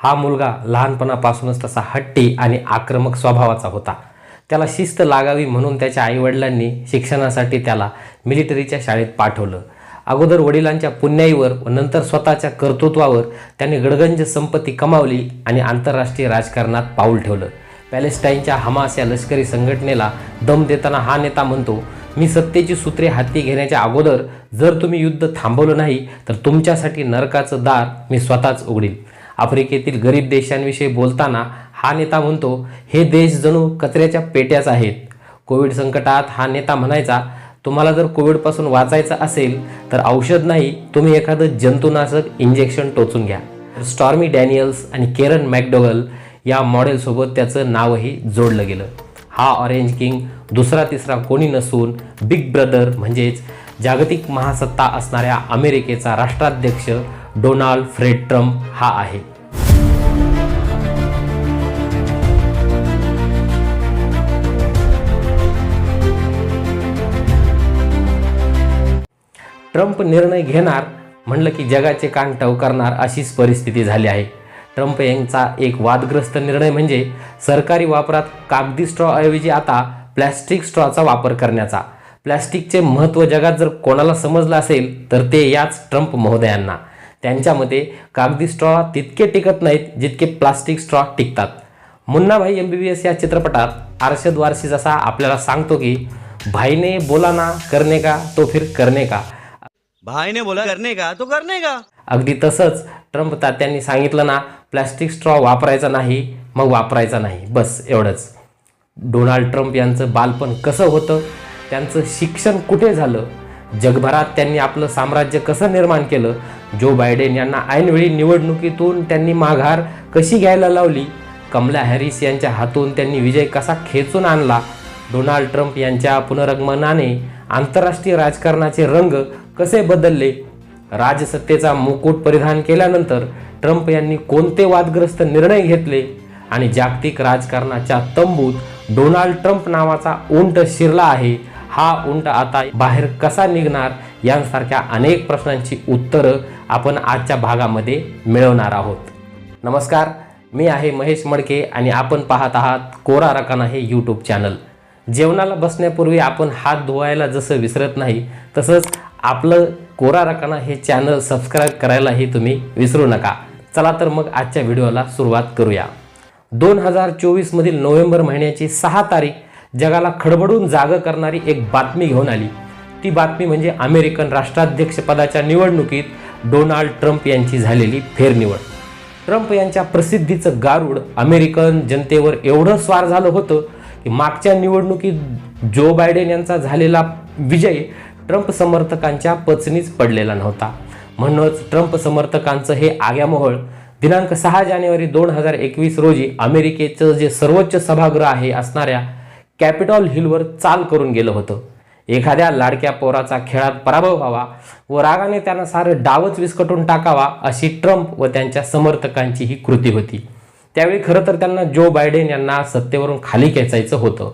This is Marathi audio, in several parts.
हा मुलगा लहानपणापासूनच तसा हट्टी आणि आक्रमक स्वभावाचा होता. त्याला शिस्त लागावी म्हणून त्याच्या आईवडिलांनी शिक्षणासाठी त्याला मिलिटरीच्या शाळेत पाठवलं. अगोदर वडिलांच्या पुण्याईवर व नंतर स्वतःच्या कर्तृत्वावर त्याने गडगंज संपत्ती कमावली आणि आंतरराष्ट्रीय राजकारणात पाऊल ठेवलं. पॅलेस्टाईनच्या हमास या लष्करी संघटनेला दम देताना हा नेता म्हणतो मी सत्तेची सूत्रे हाती घेण्याच्या अगोदर जर तुम्ही युद्ध थांबवलं नाही तर तुमच्यासाठी नरकाचं दार मी स्वतःच उघडील आफ्रिकेतील गरीब देशांविषयी बोलताना हा नेता म्हणतो हे देश जणू कचऱ्याच्या पेट्याच आहेत. कोविड संकटात हा नेता म्हणायचा तुम्हाला जर कोविडपासून वाचायचं असेल तर औषध नाही तुम्ही एखादं जंतुनाशक इंजेक्शन टोचून घ्या. स्टॉर्मी डॅनियल्स आणि केरन मॅकडोगल या मॉडेलसोबत त्याचं नावही जोडलं गेलं. हा ऑरेंज किंग दुसरा तिसरा कोणी नसून बिग ब्रदर म्हणजेच जागतिक महासत्ता असणाऱ्या अमेरिकेचा राष्ट्राध्यक्ष डोनाल्ड फ्रेड ट्रम्प हा आहे. ट्रम्प निर्णय घेणार म्हणलं की जगाचे कान टवकारणार अशीच परिस्थिती झाली आहे. ट्रम्प यांचा एक वादग्रस्त निर्णय म्हणजे सरकारी वापरात कागदी स्ट्रॉऐवजी आता प्लॅस्टिक स्ट्रॉचा वापर करण्याचा. प्लॅस्टिकचे महत्त्व जगात जर कोणाला समजलं असेल तर ते याच ट्रम्प महोदयांना. त्यांच्या मते कागदी स्ट्रॉ तितके टिकत नाहीत जितके प्लास्टिक स्ट्रॉ टिकतात. Munnabhai M B B S या चित्रपटात आरशद वारसी जसा आपल्याला सांगतो की भाईने बोला ना करणे का तो फिर करणे का? भाई ने बोला करने का तो करने का? अगदी तसंच ट्रम्प तात्यांनी सांगितलं ना प्लॅस्टिक स्ट्रॉ वापरायचा नाही मग वापरायचा नाही. बस एवढंच. डोनाल्ड ट्रम्प यांचं बालपण कसं होतं त्यांचं शिक्षण कुठे झालं जगभरात त्यांनी आपलं साम्राज्य कसं निर्माण केलं? जो बायडेन यांना ऐनवेळी निवडणुकीतून त्यांनी माघार कशी घ्यायला लावली? कमला हॅरिस यांच्या हातून त्यांनी विजय कसा खेचून आणला? डोनाल्ड ट्रम्प यांच्या पुनरगमनाने आंतरराष्ट्रीय राजकारणाचे रंग कसे बदलले? राजसत्तेचा मुकुट परिधान केल्यानंतर ट्रम्प यांनी कोणते वादग्रस्त निर्णय घेतले? आणि जागतिक राजकारणाच्या तंबूत डोनाल्ड ट्रम्प नावाचा उंट शिरला आहे. हा उंट आता बाहेर कसा निघणार यांसारख्या अनेक प्रश्नांची उत्तरं आपण आजच्या भागामध्ये मिळवणार आहोत. नमस्कार मी आहे महेश मडके आणि आपण पाहत आहात कोरा रकाना हे यूट्यूब चॅनल जेवणाला बसण्यापूर्वी आपण हात धुवायला जसं विसरत नाही तसंच आपलं कोरा रकाना हे चॅनल सबस्क्राईब करायलाही तुम्ही विसरू नका. चला तर मग आजच्या व्हिडिओला सुरुवात करूया. दोन हजार चोवीसमधील नोव्हेंबर महिन्याची सहा तारीख जगाला खडबडून जागं करणारी एक बातमी घेऊन आली. ती बातमी म्हणजे अमेरिकन राष्ट्राध्यक्षपदाच्या निवडणुकीत डोनाल्ड ट्रम्प यांची झालेली फेरनिवड. ट्रम्प यांच्या प्रसिद्धीचं गारूड अमेरिकन जनतेवर एवढं स्वार झालं होतं की मागच्या निवडणुकीत जो बायडेन यांचा झालेला विजय ट्रम्प समर्थकांच्या पचनीच पडलेला नव्हता. म्हणूनच ट्रम्प समर्थकांचं हे आग्यामोहळ दिनांक सहा जानेवारी दोन हजार एकवीस रोजी अमेरिकेचं जे सर्वोच्च सभागृह आहे असणाऱ्या कॅपिटॉल हिलवर चाल करून गेलं होतं. एखाद्या लाडक्या पोराचा खेळात पराभव व्हावा व रागाने त्यांना सारं डावच विस्कटून टाकावा अशी ट्रम्प व त्यांच्या समर्थकांची ही कृती होती. त्यावेळी खरं तर त्यांना जो बायडेन यांना सत्तेवरून खाली खेचायचं होतं.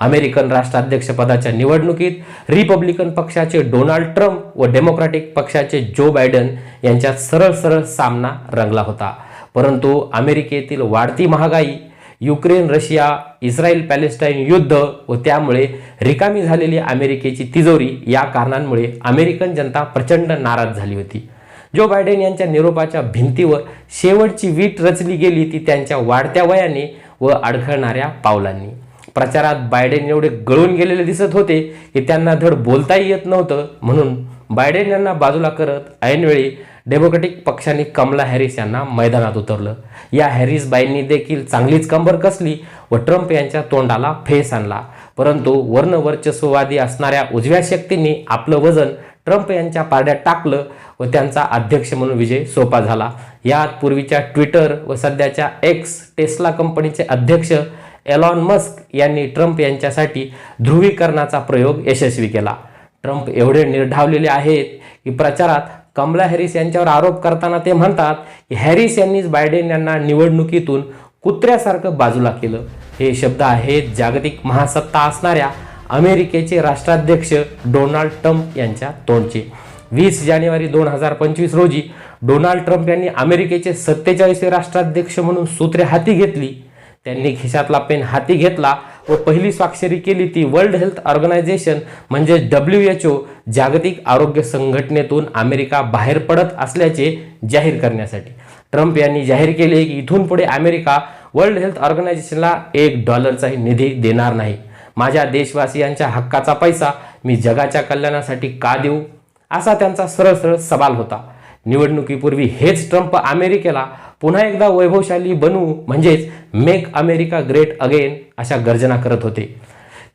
अमेरिकन राष्ट्राध्यक्षपदाच्या निवडणुकीत रिपब्लिकन पक्षाचे डोनाल्ड ट्रम्प व डेमोक्रॅटिक पक्षाचे जो बायडन यांच्यात सरळ सरळ सामना रंगला होता. परंतु अमेरिकेतील वाढती महागाई युक्रेन रशिया इस्रायल पॅलेस्टाईन युद्ध व त्यामुळे रिकामी झालेली अमेरिकेची तिजोरी या कारणांमुळे अमेरिकन जनता प्रचंड नाराज झाली होती. जो बायडेन यांच्या निरोपाच्या भिंतीवर शेवटची वीट रचली गेली ती त्यांच्या वाढत्या वयाने व अडखळणाऱ्या पावलांनी. प्रचारात बायडेन एवढे गळून गेलेले दिसत होते की त्यांना धड बोलताही येत नव्हतं म्हणून बायडेन यांना बाजूला करत ऐनवेळी डेमोक्रॅटिक पक्षाने कमला हॅरिस यांना मैदानात उतरलं. या हॅरिस बाईंनी देखील चांगलीच कंबर कसली व ट्रम्प यांच्या तोंडाला फेस आणला. परंतु वर्णवर्चस्ववादी असणाऱ्या उजव्या शक्तींनी आपलं वजन ट्रम्प यांच्या पारड्यात टाकलं व त्यांचा अध्यक्ष म्हणून विजय सोपा झाला. यात पूर्वीच्या ट्विटर व सध्याच्या एक्स टेस्ला कंपनीचे अध्यक्ष एलॉन मस्क यांनी ट्रम्प यांच्यासाठी ध्रुवीकरणाचा प्रयोग यशस्वी केला. ट्रम्प एवढे निर्ढावलेले आहेत की प्रचारात कमला हॅरिस यांच्यावर आरोप करताना ते म्हणतात की हॅरिस यांनीच बायडेन यांना निवडणुकीतून कुत्र्यासारखं बाजूला केलं. हे शब्द आहेत जागतिक महासत्ता असणाऱ्या अमेरिकेचे राष्ट्राध्यक्ष डोनाल्ड ट्रम्प यांच्या तोंडचे. वीस जानेवारी दोन हजार पंचवीस रोजी डोनाल्ड ट्रम्प यांनी अमेरिकेचे सत्तेचाळीसवे राष्ट्राध्यक्ष म्हणून सूत्रे हाती घेतली. त्यांनी खिशातला पेन हाती घेतला. व पहिली स्वाक्षरी केली ती वर्ल्ड हेल्थ ऑर्गनायझेशन म्हणजे डब्ल्यू एच ओ जागतिक आरोग्य संघटनेतून अमेरिका बाहेर पडत असल्याचे जाहीर करण्यासाठी. ट्रम्प यांनी जाहीर केले की इथून पुढे अमेरिका वर्ल्ड हेल्थ ऑर्गनायझेशनला एक डॉलरचाही निधी देणार नाही. माझ्या देशवासियांच्या हक्काचा पैसा मी जगाच्या कल्याणासाठी का देऊ? असा त्यांचा सरळ सरळ सवाल होता. निवडणुकीपूर्वी हेच ट्रम्प अमेरिकेला पुन्हा एकदा वैभवशाली बनू म्हणजेच मेक अमेरिका ग्रेट अगेन अशा गर्जना करत होते.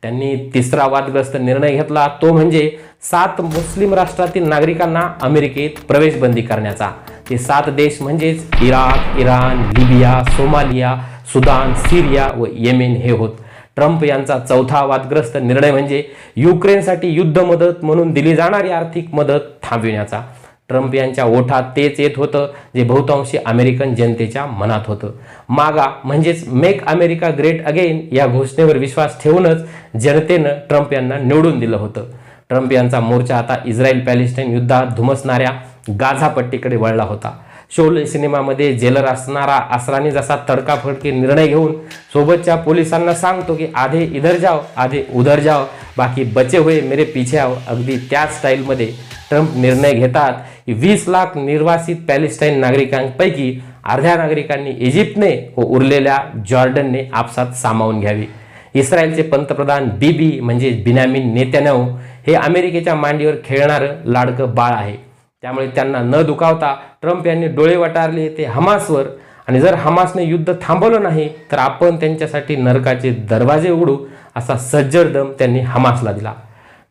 त्यांनी तिसरा वादग्रस्त निर्णय घेतला तो म्हणजे सात मुस्लिम राष्ट्रातील नागरिकांना अमेरिकेत प्रवेशबंदी करण्याचा. ते सात देश म्हणजेच Iraq Iran Libya Somalia Sudan Syria व येमेन हे होत. ट्रम्प यांचा चौथा वादग्रस्त निर्णय म्हणजे युक्रेनसाठी युद्ध मदत म्हणून दिली जाणारी आर्थिक मदत थांबविण्याचा. ट्रम्प यांच्या ओठात तेच येत होतं जे बहुतांशी अमेरिकन जनतेच्या मनात होतं. मागा म्हणजेच मेक अमेरिका ग्रेट अगेन या घोषणेवर विश्वास ठेवूनच जनतेनं ट्रम्प यांना निवडून दिलं होतं. ट्रम्प यांचा मोर्चा आता इस्रायल पॅलेस्टाईन युद्धात धुमसणाऱ्या गाझा पट्टीकडे वळला होता. शोले सिनेमामध्ये जेलर असणारा असरानी जसा तडकाफडकी निर्णय घेऊन सोबतच्या पोलिसांना सांगतो की आधे इधर जाओ आधे उधर जाओ बाकी बचे हुए मेरे पीछे आओ अगदी त्याच स्टाईलमध्ये ट्रम्प निर्णय घेतात की वीस लाख निर्वासित पॅलेस्टाईन नागरिकांपैकी अर्ध्या नागरिकांनी इजिप्तने व उरलेल्या जॉर्डनने आपसात सामावून घ्यावी. इस्रायलचे पंतप्रधान बीबी म्हणजे बिनामिन नेत्यानव हे अमेरिकेच्या मांडीवर खेळणारं लाडकं बाळ आहे. त्यामुळे त्यांना न दुखावता ट्रम्प यांनी डोळे वटारले ते हमासवर. आणि जर हमासने युद्ध थांबवलं नाही तर आपण त्यांच्यासाठी नरकाचे दरवाजे उघडू असा सज्जड दम त्यांनी हमासला दिला.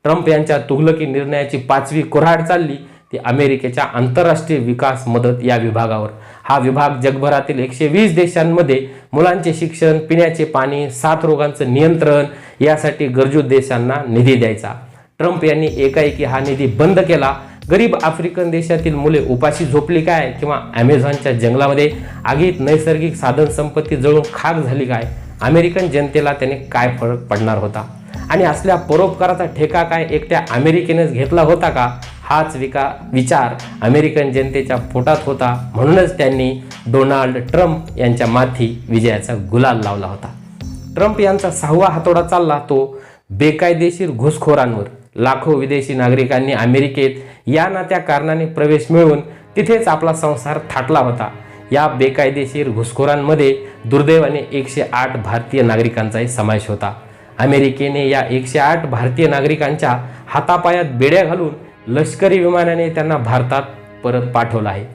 ट्रम्प यांच्या तुघलकी निर्णयाची पाचवी कुऱ्हाड चालली ती अमेरिकेच्या आंतरराष्ट्रीय विकास मदत या विभागावर. हा विभाग जगभरातील एकशे वीस देशांमध्ये मुलांचे शिक्षण पिण्याचे पाणी साथ रोगांचं नियंत्रण यासाठी गरजू देशांना निधी द्यायचा. ट्रम्प यांनी एकाएकी हा निधी बंद केला. गरीब आफ्रिकन देशातील मुले उपाशी झोपली काय किंवा ॲमेझॉनच्या जंगलामध्ये आगीत नैसर्गिक साधन संपत्ती जळून खाक झाली काय? अमेरिकन जनतेला त्याने काय फरक पडणार होता? आणि असल्या परोपकाराचा ठेका काय एकट्या अमेरिकेनेच घेतला होता का? हाच विका विचार अमेरिकन जनतेच्या पोटात होता. म्हणूनच त्यांनी डोनाल्ड ट्रम्प यांच्या माथी विजयाचा गुलाल लावला होता. ट्रम्प यांचा सहावा हातोडा चालला तो बेकायदेशीर घुसखोरांवर. लाखो विदेशी नागरिकांनी अमेरिकेत या ना त्या कारणाने प्रवेश मिळवून तिथेच आपला संसार थाटला होता. या बेकायदेशीर घुसखोरांमध्ये दुर्दैवाने एकशे आठ भारतीय नागरिकांचाही समावेश होता. अमेरिकेने या एकशे आठ भारतीय नागरिकांच्या हातापायात बेड्या घालून लष्करी विमानाने त्यांना भारतात परत पाठवलं आहे.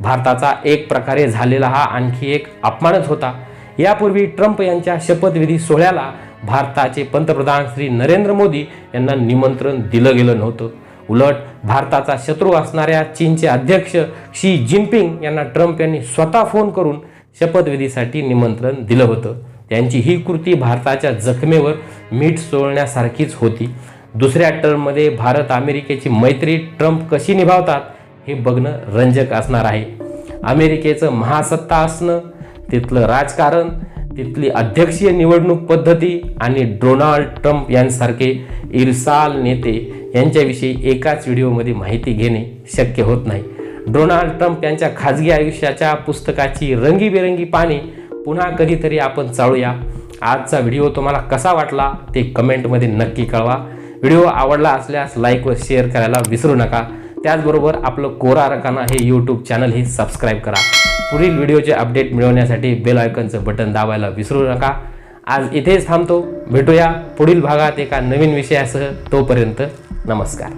भारताचा एक प्रकारे झालेला हा आणखी एक अपमानच होता. यापूर्वी ट्रम्प यांच्या शपथविधी सोहळ्याला भारताचे पंतप्रधान श्री नरेंद्र मोदी यांना निमंत्रण दिलं गेलं नव्हतं. उलट भारताचा शत्रू असणाऱ्या चीनचे अध्यक्ष शी जिनपिंग यांना ट्रम्प यांनी स्वतः फोन करून शपथविधीसाठी निमंत्रण दिलं होतं. त्यांची ही कृती भारताच्या जखमेवर मीठ चोळण्यासारखीच होती. दुसऱ्या टर्ममध्ये भारत अमेरिकेची मैत्री ट्रम्प कशी निभावतात हे बघणं रंजक असणार आहे. अमेरिकेचं महासत्ता असणं तिथलं राजकारण तिथली अध्यक्षीय निवडणूक पद्धती आणि डोनाल्ड ट्रम्प यांसारखे इरसाल नेते यांच्याविषयी एकाच व्हिडिओमध्ये माहिती घेणे शक्य होत नाही. डोनाल्ड ट्रम्प यांच्या खाजगी आयुष्याच्या पुस्तकाची रंगीबेरंगी पाने पुन्हा कधीतरी आपण चाळूया आजचा व्हिडिओ तुम्हाला कसा वाटला ते कमेंटमध्ये नक्की कळवा. व्हिडिओ आवडला असल्यास लाईक व शेअर करायला विसरू नका. त्याचबरोबर आपलं कोरा रकाना हे यूट्यूब चॅनल हे सबस्क्राईब करा. पुढील व्हिडिओचे अपडेट मिळवण्यासाठी बेल आयकनचं बटन दाबायला विसरू नका. आज इथेच थांबतो. भेटूया पुढील भागात एका नवीन विषयासह. तोपर्यंत नमस्कार.